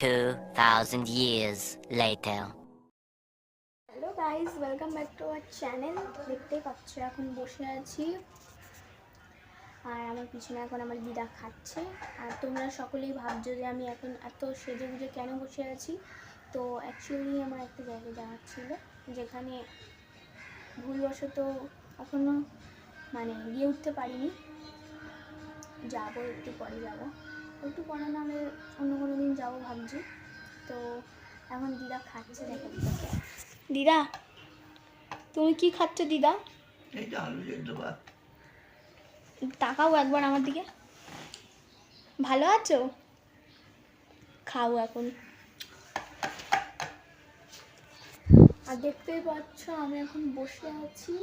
2,000 years later. Hello guys welcome back to our channel দেখতেই পাচ্ছ এখন বসে আছি। আর আমার পিছনে এখন আমার দিদা খাচ্ছে। আর তোমরা সকলেই ভাবছ যে আমি এখন এত সেজে গুজে কেন বসে আছি? তো অ্যাকচুয়ালি আমার একটা জায়গায় যাওয়ার ছিল যেখানে ভুলবশত এখনও মানে গিয়ে উঠতে পারিনি। যাব একটু পরে যাব। একটু পরে না আমি অন্য কোনো দিন যাব ভাবছি। তো এখন দিদা খাচ্ছে দেখো দিদা। তুমি কি খাচ্ছ দিদা? তাকাও একবার আমার দিকে। ভালো আছো? খাও এখন। আর দেখতেই পাচ্ছ আমি এখন বসে আছি।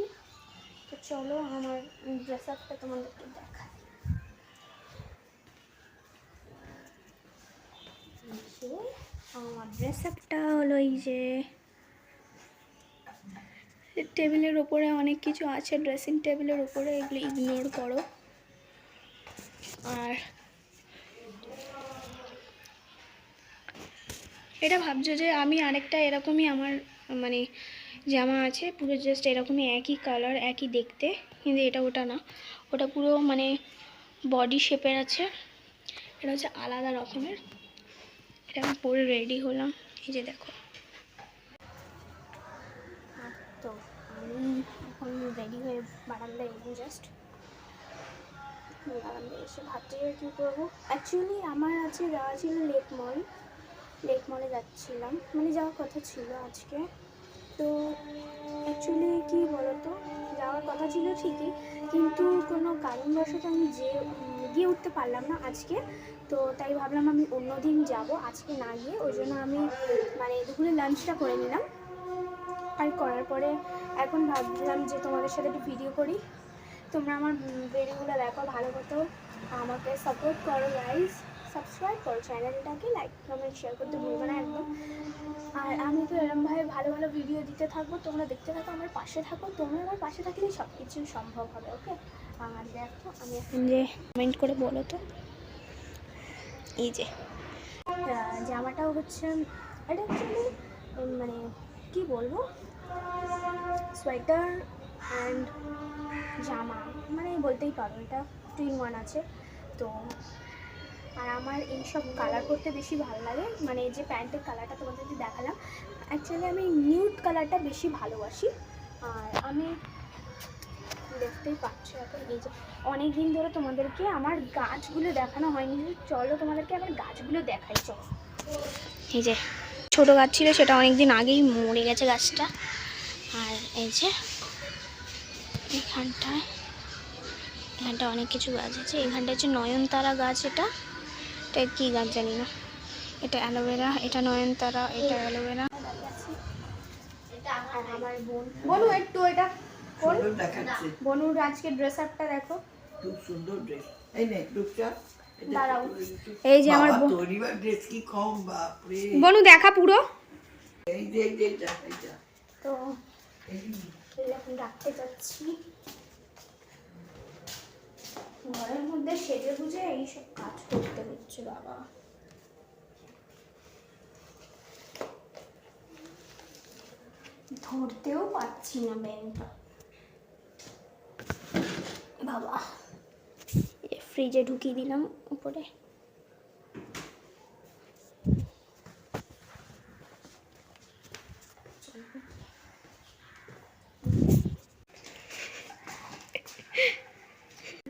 তো চলো আমার ড্রেস আপটা তোমাদেরকে দেখাই। যে, আমার ড্রেস আপটা হলো এই যে টেবিলের ওপরে অনেক কিছু আছে ড্রেসিং টেবিলের ওপরে এগুলো ইগনোর করো। আর এটা ভাবছ যে আমি আরেকটা এরকমই আমার মানে জামা আছে পুরো জাস্ট এরকমই একই কালার একই দেখতে কিন্তু এটা ওটা না। ওটা পুরো মানে বডি শেপের আছে। এটা হচ্ছে আলাদা রকমের। আমি পরে রেডি হলাম। এই যে দেখো। তো আমি এখন রেডি হয়ে বারান্দায় এলাম জাস্ট বারান্দায় এসে ভাবছি কী করব? অ্যাকচুয়ালি আমার আজকে যাওয়া ছিল লেক মল লেক মলে যাচ্ছিলাম। মানে যাওয়ার কথা ছিল আজকে। তো অ্যাকচুয়ালি কী বলতো? যাওয়ার কথা ছিল ঠিকই। কিন্তু কোনো কারণবশত আমি যে গিয়ে উঠতে পারলাম না আজকে। তো তাই ভাবলাম আমি অন্য দিন যাব, আজকে না গিয়ে। ওই জন্য আমি মানে দুপুরে লাঞ্চটা করে নিলাম। আর করার পরে এখন ভাবলাম যে তোমাদের সাথে একটু ভিডিও করি। তোমরা আমার ভিডিওগুলো দেখো, ভালো মতো আমাকে সাপোর্ট করো গাইজ সাবস্ক্রাইব করো চ্যানেলটাকে লাইক কমেন্ট শেয়ার করতে ভুলবে না একদম। আর আমি তো এরমভাবে ভালো ভালো ভিডিও দিতে থাকব। তোমরা দেখতে থাকো, আমার পাশে থাকো। তোমরা আমার পাশে থাকলেই সব কিছু সম্ভব হবে ওকে আর দেখো, আমি এখন যে কমেন্ট করে বলো তো। এই যে। জামাটাও হচ্ছে, এটা অ্যাকচুয়ালি মানে কি বলব? সোয়েটার অ্যান্ড জামা মানে বলতেই পারো, এটা টু ওয়ান আছে। তো, আর আমার এইসব কালার করতে বেশি ভালো লাগে মানে এই যে প্যান্টের কালারটা তোমাদেরকে দেখালাম। অ্যাকচুয়ালি আমি নিউড কালারটা বেশি ভালোবাসি। আর আমি দেখতেই পাচ্ছ এখন এই যে অনেক দিন ধরে তোমাদেরকে আমার গাছগুলো দেখানো হয়নি। চলো তোমাদেরকে আবার গাছগুলো দেখাই চলো। এই যে ছোটো গাছ ছিল সেটা অনেক দিন আগেই মরে গেছে গাছটা। আর এই যে এখানটায় এখানটা অনেক কিছু গাছ আছে। এখানটা হচ্ছে নয়নতারা গাছ এটা। এটা কী গাছ জানি না। এটা অ্যালোভেরা এটা নয়নতারা এটা অ্যালোভেরা। আর আমার বোন। বনু একটু এটা। বনুর আজকে ড্রেস আপটা দেখো। খুব সুন্দর ড্রেস এই নে রূপচা। এই যে আমার এবার ড্রেস কি কম বাপরে। বনু দেখা পুরো। এই যে এই যে। তো এখন রাখতে যাচ্ছি। ঘরের মধ্যে সেজে এইসব কাজ করতে হচ্ছে বাবা। ধরতেও পাচ্ছি না ব্যাংকটা। বাবা। ফ্রিজে ঢুকিয়ে দিলাম উপরে।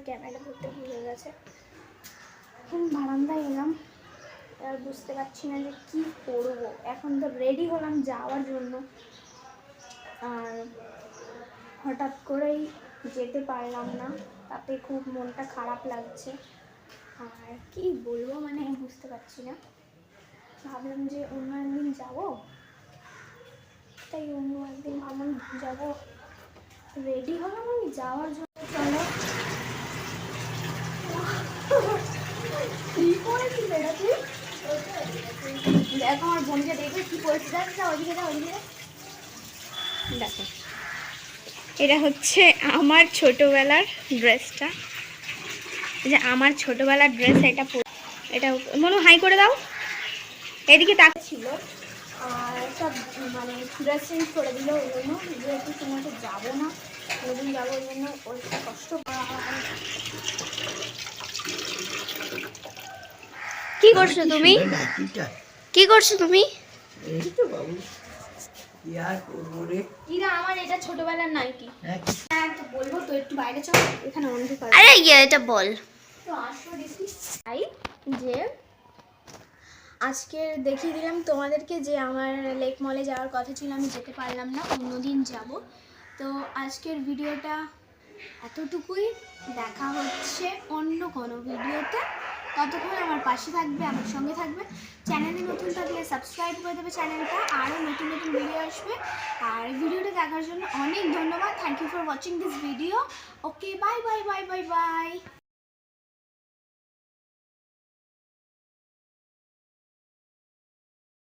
ক্যামেরা ধরতে ভুলে গেছে। এখন বারান্দায় এলাম। আর বুঝতে পারছি না যে কী করব। এখন তো রেডি হলাম যাওয়ার জন্য। আর হঠাৎ করেই যেতে পারলাম না। তাতে খুব মনটা খারাপ লাগছে। আর কি বলব মানে বুঝতে পারছি না। ভাবলাম যে অন্য একদিন যাব। তাই অন্য একদিন ভাবলাম যাব। রেডি হলাম আমি যাওয়ার জন্য। চলো। দেখো আমার বোনকে দেখে কি করেছিস ওইদিকে ওইদিকে দেখো। এটা হচ্ছে আমার ছোটবেলার ড্রেসটা। এই যে আমার ছোটবেলার ড্রেস এটা এটা মনে হাই করে দাও। এদিকে তাক ছিল আর সব মানে ড্রেস চেঞ্জ করে দিল ওই জন্য। যেহেতু তোমাকে যাব না কোনোদিন যাব ওই জন্য ওর একটু কষ্ট কি করছ তুমি? কি করছ তুমি? এই তো বাবু। কি আর করব রে? ইরা আমার এটা ছোটবেলার নাইটি। হ্যাঁ হ্যাঁ তো বলব তো একটু বাইরে চল এখানে অন্ধকার। আরে ইয়ে এটা বল। তো আসো দেখি। তাই যে আজকে দেখিয়ে দিলাম তোমাদেরকে যে আমার লেক মলে যাওয়ার কথা ছিল আমি যেতে পারলাম না অন্যদিন যাব। তো আজকের ভিডিওটা এতটুকুই। দেখা হচ্ছে অন্য কোনো ভিডিওতে। ততক্ষণ আমার পাশে থাকবে, আমার সঙ্গে থাকবে। চ্যানেলে নতুন থাকলে সাবস্ক্রাইব করে দেবে চ্যানেলটা, আরও নতুন নতুন ভিডিও আসবে। আর ভিডিওটা দেখার জন্য অনেক ধন্যবাদ। Thank you for watching this video okay bye bye bye bye bye